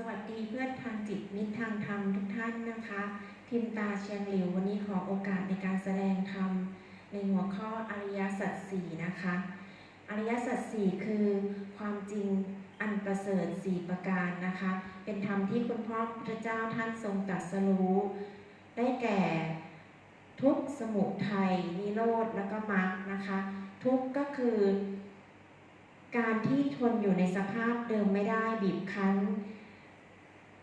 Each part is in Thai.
สวัสดีเพื่อนทางจิตมิตรทางธรรมทุกท่านนะคะ พิมตาเชียงหลิววันนี้ขอโอกาสในการแสดงธรรมในหัวข้ออริยสัจสี่นะคะ อริยสัจสี่คือความจริงอันประเสริฐสี่ประการนะคะ เป็นธรรมที่คุณพ่อพระเจ้าท่านทรงตรัสรู้ ได้แก่ทุกสมุทัยนิโรธแล้วก็มรรคนะคะ ทุกก็คือการที่ทนอยู่ในสภาพเดิมไม่ได้บีบคั้น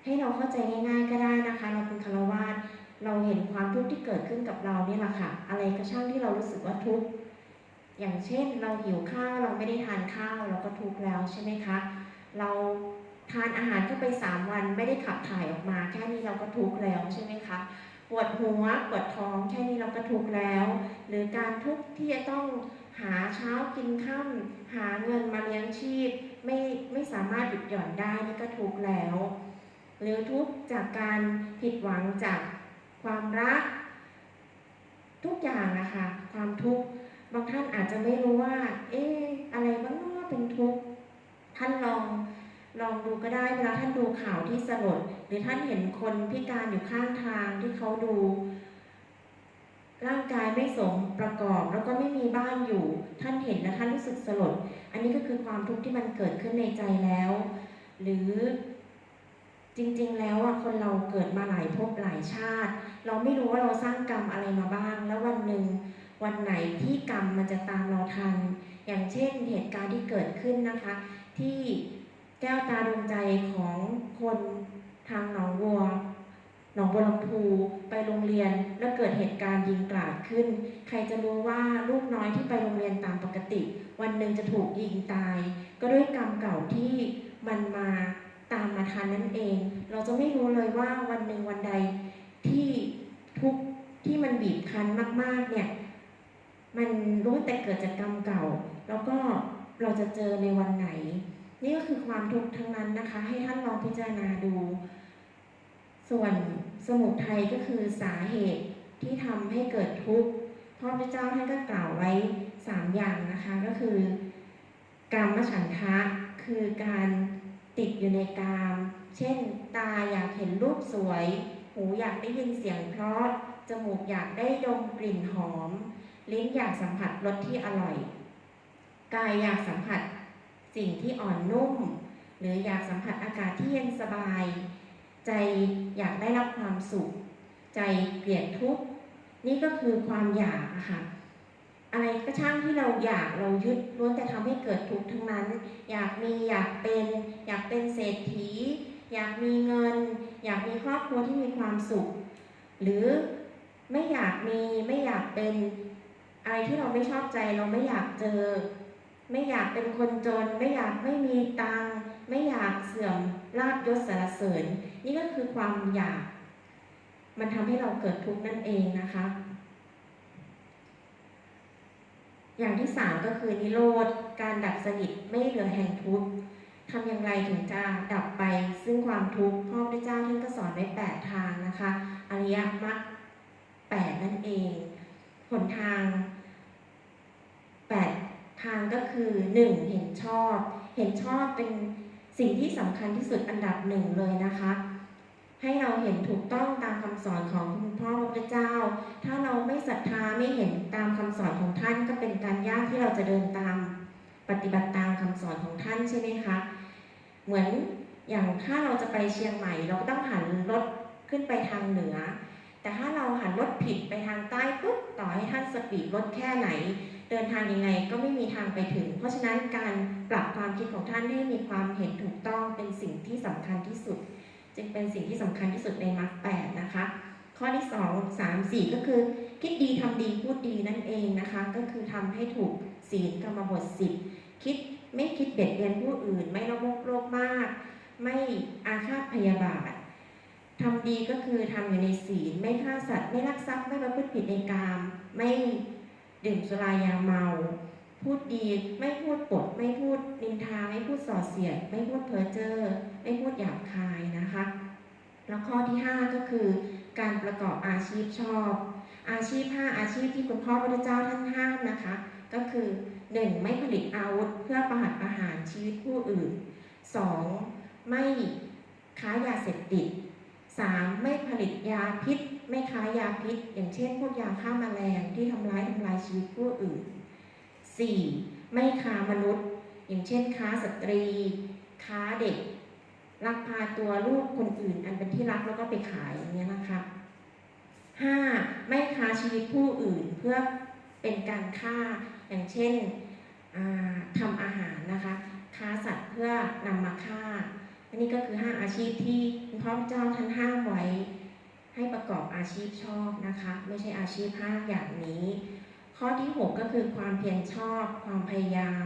ให้เราเข้าใจง่าย ๆ ก็ได้นะคะเราเป็นคารวาสเราเห็นความทุกข์ที่เกิดขึ้นกับเรานี่แหละค่ะ อะไรก็ช่างที่เรารู้สึกว่าทุกข์อย่างเช่นเราหิวข้าวเราไม่ได้ทานข้าวเราก็ทุกข์แล้วใช่ไหมคะ เราทานอาหารเข้าไปสามวันไม่ได้ขับถ่ายออกมาแค่นี้เราก็ทุกข์แล้วใช่ไหมคะปวดหัวปวดท้องแค่นี้เราก็ทุกข์แล้ว หรือการทุกข์ที่จะต้องหาเช้ากินค่ำหาเงินมาเลี้ยงชีพ ไม่ไม่สามารถหยุดหย่อนได้นี่ก็ทุกข์แล้ว หรือทุกข์จากการผิดหวังจากความรัก ทุกอย่างนะคะความทุกข์บางท่านอาจจะไม่รู้ว่า เอ๊ะอะไรบ้างเนาเป็นทุกข์ท่านลองลองดูก็ได้เวลาท่านดูข่าวที่สลดหรือท่านเห็นคนพิการอยู่ข้างทางที่เขาดู ร่างกายไม่สมประกอบ แล้วก็ไม่มีบ้านอยู่ ท่านเห็นแล้วท่านรู้สึกสลด อันนี้ก็คือความทุกข์ที่มันเกิดขึ้นในใจแล้ว หรือ จริงๆ แล้วอะคนเราเกิดมาหลายภพหลายชาติ เราไม่รู้ว่าเราสร้างกรรมอะไรมาบ้าง แล้ววันหนึ่งวันไหนที่กรรมมันจะตามเราทัน อย่างเช่นเหตุการณ์ที่เกิดขึ้นนะคะ ที่แก้วตาดวงใจของคนทางหนองบัวหนองบัวลำพูไปโรงเรียนแล้วเกิดเหตุการณ์ยิงกราดขึ้น ใครจะรู้ว่าลูกน้อยที่ไปโรงเรียนตามปกติ วันหนึ่งจะถูกยิงตาย ก็ด้วยกรรมเก่าที่มันมา ตามมาทันนั่นเอง เราจะไม่รู้เลยว่าวันหนึ่งวันใดที่ทุกที่มันบีบคั้นมาก ๆ เนี่ย มันรู้แต่เกิดจากกรรมเก่า แล้วก็เราจะเจอในวันไหน นี่ก็คือความทุกข์ทั้งนั้นนะคะ ให้ท่านลองพิจารณาดู ส่วนสมุทัยก็คือสาเหตุที่ทำให้เกิดทุกข์พระพุทธเจ้าท่านก็กล่าวไว้สามอย่างนะคะ ก็คือ กามฉันทะคือการ ติดอยู่ในกาม เช่น ตาอยากเห็นรูปสวย หูอยากได้ยินเสียงเพราะ จมูกอยากได้ดมกลิ่นหอม ลิ้นอยากสัมผัสรสที่อร่อย กายอยากสัมผัสสิ่งที่อ่อนนุ่ม หรืออยากสัมผัสอากาศที่เย็นสบาย ใจอยากได้รับความสุข ใจเกลียดทุกข์ นี่ก็คือความอยากค่ะ อะไรก็ช่างที่เราอยากเรายึดล้วนแต่ทำให้เกิดทุกข์ทั้งนั้น อยากมีอยากเป็น อยากเป็นเศรษฐี อยากมีเงิน อยากมีครอบครัวที่มีความสุข หรือไม่อยากมีไม่อยากเป็นอะไรที่เราไม่ชอบใจเราไม่อยากเจอ ไม่อยากเป็นคนจน ไม่อยากไม่มีตังไม่อยากเสื่อมลาบยศสรรเสริญ นี่ก็คือความอยาก มันทำให้เราเกิดทุกข์นั่นเองนะคะ อย่างที่สามก็คือนิโรธ การดับสนิทไม่เหลือแห่งทุกข์ทำอย่างไรถึงจะดับไปซึ่งความทุกข์พ่อพระเจ้าท่านก็สอนไว้แปดทางนะคะ อริยมรรคแปดนั่นเองหนทางแปดทางก็คือหนึ่งเห็นชอบ เห็นชอบเป็นสิ่งที่สำคัญที่สุดอันดับหนึ่งเลยนะคะ เราเห็นถูกต้องตามคำสอนของคุณพ่อพระพุทธเจ้า ถ้าเราไม่ศรัทธาไม่เห็นตามคำสอนของท่านก็เป็นการยากที่เราจะเดินตามปฏิบัติตามคำสอนของท่านใช่ไหมคะ เหมือนอย่างถ้าเราจะไปเชียงใหม่ เราก็ต้องหันรถขึ้นไปทางเหนือ แต่ถ้าเราหันรถผิดไปทางใต้ปุ๊บต่อให้ท่านสปีดรถแค่ไหน เดินทางยังไงก็ไม่มีทางไปถึง เพราะฉะนั้นการปรับความคิดของท่านให้มีความเห็นถูกต้องเป็นสิ่งที่สำคัญที่สุด จึงเป็นสิ่งที่สำคัญที่สุดในมรรคแปดนะคะ ข้อที่สองสามสี่ก็คือ คิดดีทำดีพูดดีนั่นเองนะคะ ก็คือทำให้ถูกศีลกรรมบทสิบคิดไม่คิดเบียดเบียนผู้อื่น ไม่ละโมบโลภมาก ไม่อาฆาตพยาบาททำดีก็คือทำอยู่ในศีลไม่ฆ่าสัตว์ไม่ลักทรัพย์ไม่ประพฤติผิดในกาม ไม่ดื่มสุรายาเมา พูดดี ไม่พูดปด ไม่พูดนินทา ไม่พูดส่อเสียด ไม่พูดเพ้อเจ้อ ไม่พูดหยาบคายนะคะ แล้วข้อที่ 5 ก็คือ การประกอบอาชีพชอบ อาชีพ 5 อาชีพที่คุณพ่อพระเจ้าท่านห้ามนะคะ ก็คือ 1. ไม่ผลิตอาวุธเพื่อประหัตประหารชีวิตผู้อื่น 2. ไม่ค้ายาเสพติด 3. ไม่ผลิตยาพิษ ไม่ค้ายาพิษ อย่างเช่นพวกยาฆ่าแมลงที่ทำร้ายทำลายชีวิตผู้อื่น 4. ไม่ค้ามนุษย์ อย่างเช่นค้าสตรี ค้าเด็ก ลักพาตัวลูกคนอื่น อันเป็นที่รักแล้วก็ไปขายอย่างเงี้ยนะคะ 5. ไม่ค้าชีวิตผู้อื่นเพื่อเป็นการฆ่าอย่างเช่นอ่าทำอาหารนะคะ ค้าสัตว์เพื่อนำมาฆ่าอันนี้ก็คือห้าอาชีพที่คุณพ่อเจ้าท่านห้ามไว้ ให้ประกอบอาชีพชอบนะคะ ไม่ใช่อาชีพห้าอย่างนี้ ข้อที่ 6 ก็คือความเพียรชอบ ความพยายาม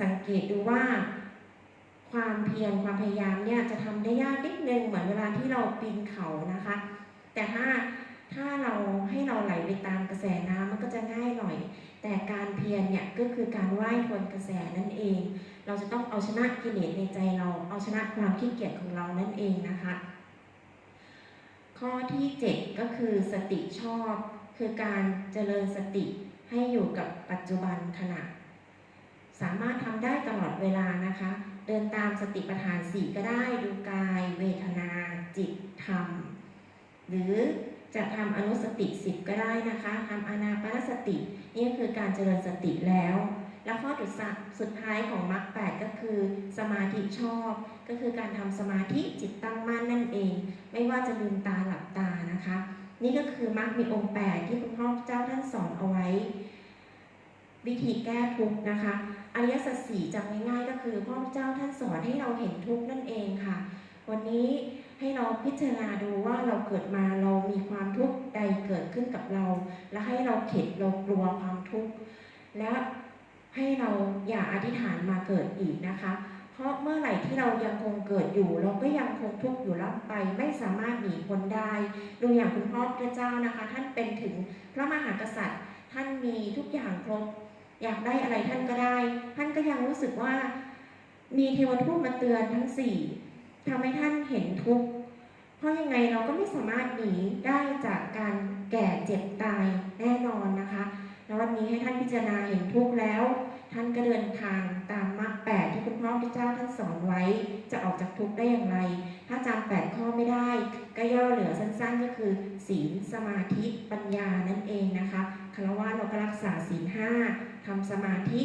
สังเกตดูว่า ความเพียรความพยายามเนี่ยจะทำได้ยากนิดนึงเหมือนเวลาที่เราปีนเขานะคะ แต่ถ้าถ้าเราให้เราไหลไปตามกระแสน้ำมันก็จะง่ายหน่อย แต่การเพียรเนี่ยก็คือการว่ายทวนกระแสนั่นเอง เราจะต้องเอาชนะกิเลสในใจเรา เอาชนะความขี้เกียจของเรานั่นเองนะคะ ข้อที่ 7 ก็คือสติชอบ คือการเจริญสติให้อยู่กับปัจจุบันขณะ สามารถทำได้ตลอดเวลานะคะ เดินตามสติปัฏฐานสี่ก็ได้ดูกาย เวทนา จิตธรรม หรือจะทำอนุสติสิบก็ได้นะคะทำอนาปานสตินี่คือการเจริญสติแล้ว แล้วข้อสุดสุดท้ายของมรรคแปดก็คือสมาธิชอบ ก็คือการทำสมาธิจิตตั้งมั่นนั่นเอง ไม่ว่าจะลืมตาหลับตานะคะ นี่ก็คือมรรคมีองค์แปดที่คุณพ่อเจ้าท่านสอนเอาไว้ วิธีแก้ทุกข์นะคะอริยสัจสี่จำง่ายๆก็คือพ่อเจ้าท่านสอนให้เราเห็นทุกข์นั่นเองค่ะ วันนี้ให้เราพิจารณาดูว่าเราเกิดมาเรามีความทุกข์ใดเกิดขึ้นกับเรา และให้เราเข็ดเรากลัวความทุกข์และให้เราอย่าอธิษฐานมาเกิดอีกนะคะ เพราะเมื่อไหร่ที่เรายังคงเกิดอยู่ เราก็ยังคงทุกข์อยู่ล่ำไปไม่สามารถหนีพ้นได้ ดูอย่างคุณพ่อพระเจ้านะคะ ท่านเป็นถึงพระมหากษัตริย์ ท่านมีทุกอย่างครบ อยากได้อะไรท่านก็ได้ ท่านก็ยังรู้สึกว่า มีเทวทูตมาเตือนทั้งสี่ทำให้ท่านเห็นทุกข์เพราะยังไงเราก็ไม่สามารถหนีได้จากการแก่เจ็บตายแน่นอนนะคะแล้ววันนี้ให้ท่านพิจารณาเห็นทุกข์แล้ว ท่านก็เดินทางตามมรรคแปดที่คุณพ่อพระเจ้าท่านสอนไว้ จะออกจากทุกข์ได้อย่างไร ถ้าจำแปดข้อไม่ได้ ก็ย่อเหลือสั้นๆ ก็คือ ศีลสมาธิปัญญานั่นเองนะคะคารวะเราก็รักษาศีลห้าทำสมาธิ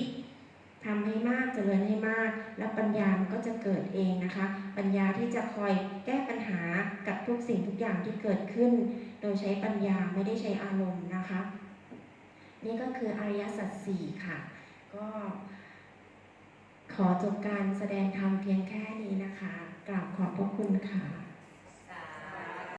ทำให้มากเจริญให้มาก แล้วปัญญามันก็จะเกิดเองนะคะ ปัญญาที่จะคอยแก้ปัญหากับทุกสิ่งทุกอย่างที่เกิดขึ้น โดยใช้ปัญญาไม่ได้ใช้อารมณ์นะคะ นี่ก็คืออริยสัจสี่ค่ะ ก็ขอจบการแสดงธรรมเพียงแค่นี้นะคะ กราบขอบพระคุณค่ะ